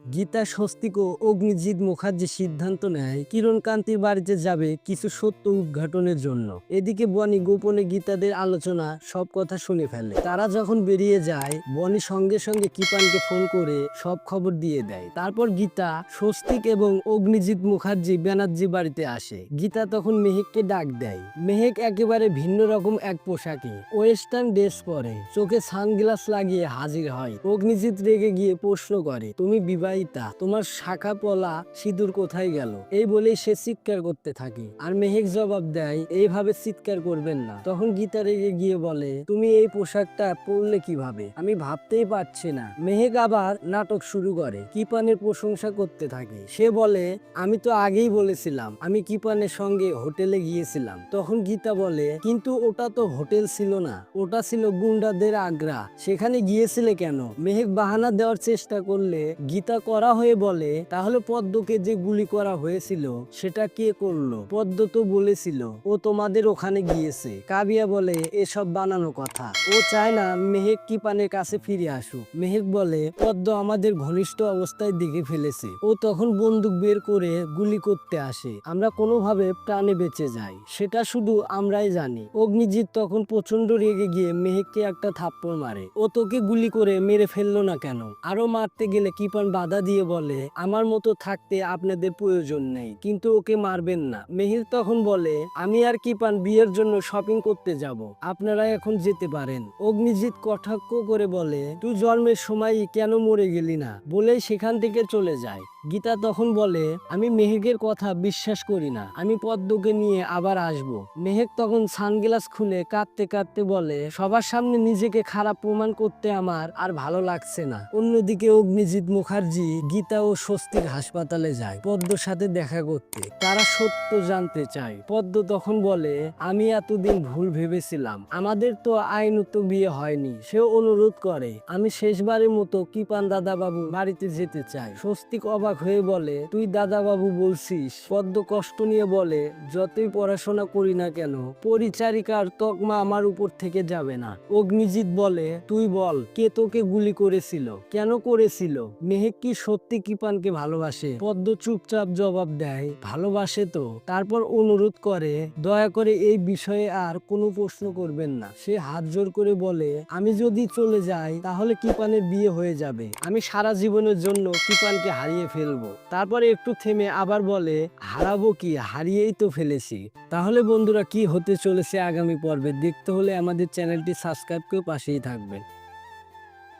গীতা, স্বস্তিক ও অগ্নিজিৎ মুখার্জি সিদ্ধান্ত নেয় কিরণ কান্তির বাড়িতে যাবে কিছু সত্য উদ্ঘাটনের জন্য। এদিকে বনি গোপনে গীতাদের আলোচনা, সব কথা শুনে ফেলে। তারা যখন বেরিয়ে যায়, বনি সঙ্গে সঙ্গে কিপানকে ফোন করে সব খবর দিয়ে দেয়। তারপর গীতা, স্বস্তিক এবং অগ্নিজিৎ মুখার্জি ব্যানার্জি বাড়িতে আসে। গীতা তখন মেহেককে ডাক দেয়। মেহেক একেবারে ভিন্ন রকম এক পোশাকে। ওয়েস্টার্ন ড্রেস পরে। চোখে সানগ্লাস লাগিয়ে হাজির হয়। অগ্নিজিৎ রেগে গিয়ে প্রশ্ন করে, তুমি বিবাহিতা তোমার শাখা পলা সিঁদুর কোথায় গেল? এই বলেই সে চিৎকার করতে থাকে। আর মেহেক জবাব দেয়, এইভাবে চিৎকার করবেন না। তখন গীতা রেগে গিয়ে বলে, তুমি এই পোশাকটা পরলে কীভাবে? আমি ভাবতেই পারছি না। মেহেক আবার নাটক শুরু করে, কিপানের প্রশংসা করতে থাকে। সে বলে, আমি তো আগেই বলেছিলাম, আমি কিপানের সঙ্গে হোটেলে গিয়েছিলাম। তখন গীতা বলে, কিন্তু ওটা তো হোটেল ছিল না, ওটা ছিল গুন্ডাদের আগ্রা। সেখানে গিয়েছিলে কেন? মেহেক বাহানা দেওয়ার চেষ্টা করলে গীতা করা হয়ে বলে, তাহলে পদ্মকে যে গুলি করা হয়েছিল, সেটা কে করল? পদ্ম তো বলেছিল, ও তোমাদের ওখানে গিয়েছে। কাবিয়া বলে, এসব বানানো কথা। ও চায় না মেহেক কিপানের কাছে ফিরে আসুক। মেহেক বলে, পদ্ম আমাদের ঘনিষ্ঠ অবস্থায় দেখে ফেলেছে। ও তখন বন্দুক বের করে গুলি করতে আসে। আমরা কোনোভাবে প্রাণে বেঁচে যাই, সেটা শুধু আমরাই জানি। অগ্নিজিৎ তখন প্রচণ্ড রেগে গিয়ে মেহেককে একটা থাপ্পড় মারে। ও তোকে গুলি করে মেরে ফেলল না কেন? আরও মারতে গেলে কিপান বাধা দিয়ে বলে, আমার মতো থাকতে আপনাদের প্রয়োজন নেই। কিন্তু ওকে মারবেন না। মেহির তখন বলে, আমি আর কি পান, বিয়ের জন্য শপিং করতে যাব। আপনারা এখন যেতে পারেন। অগ্নিজিৎ কটাক্ষ করে বলে, তুই জন্মের সময় কেন মরে গেলি না? বলে সেখান থেকে চলে যায়। গীতা তখন বলে, আমি মেহেকের কথা বিশ্বাস করি না। আমি পদ্মকে নিয়ে আবার আসব। মেহেক তখন সানগ্লাস খুলে কাঁদতে কাঁদতে বলে, সবার সামনে নিজেকে খারাপ প্রমাণ করতে আমার আর ভালো লাগছে না। অন্যদিকে অগ্নিজিৎ মুখার্জি গীতা ও স্বস্তিক হাসপাতালে যায় পদ্মর সাথে দেখা করতে। তারা সত্য জানতে চায়। পদ্ম তখন বলে, আমি এতদিন ভুল ভেবেছিলাম। আমাদের তো আইন আইনত বিয়ে হয়নি। সে অনুরোধ করে, আমি শেষবারের মতো কিপান দাদা বাবু বাড়িতে যেতে চাই। স্বস্তিক অবাক হয়ে বলে, তুই দাদা বাবু বলছিস, পদ্ম কষ্ট নিয়ে বলে, যতই পড়াশোনা করি না কেন, পরিচারিকার তকমা আমার উপর থেকে যাবে না। অগ্নিজিৎ বলে, তুই বল, কে তোকে গুলি করেছিল? কেন করেছিল? মেহেক কি সত্যি কিপানকে ভালোবাসে? পদ্ম চুপচাপ জবাব দেয়, ভালোবাসে তো। তারপর অনুরোধ করে, দয়া করে এই বিষয়ে আর কোনো প্রশ্ন করবেন না। সে হাত জোর করে বলে, আমি যদি চলে যাই, তাহলে কিপানের বিয়ে হয়ে যাবে। আমি সারা জীবনের জন্য কিপানকে হারিয়ে ফেলব। তারপরে একটু থেমে আবার বলে, হারাবো কি? হারিয়েই তো ফেলেছি। তাহলে বন্ধুরা কি হতে চলেছে আগামী পর্বে দেখতে হলে আমাদের চ্যানেলটি সাবস্ক্রাইব করে পাশেই থাকবেন।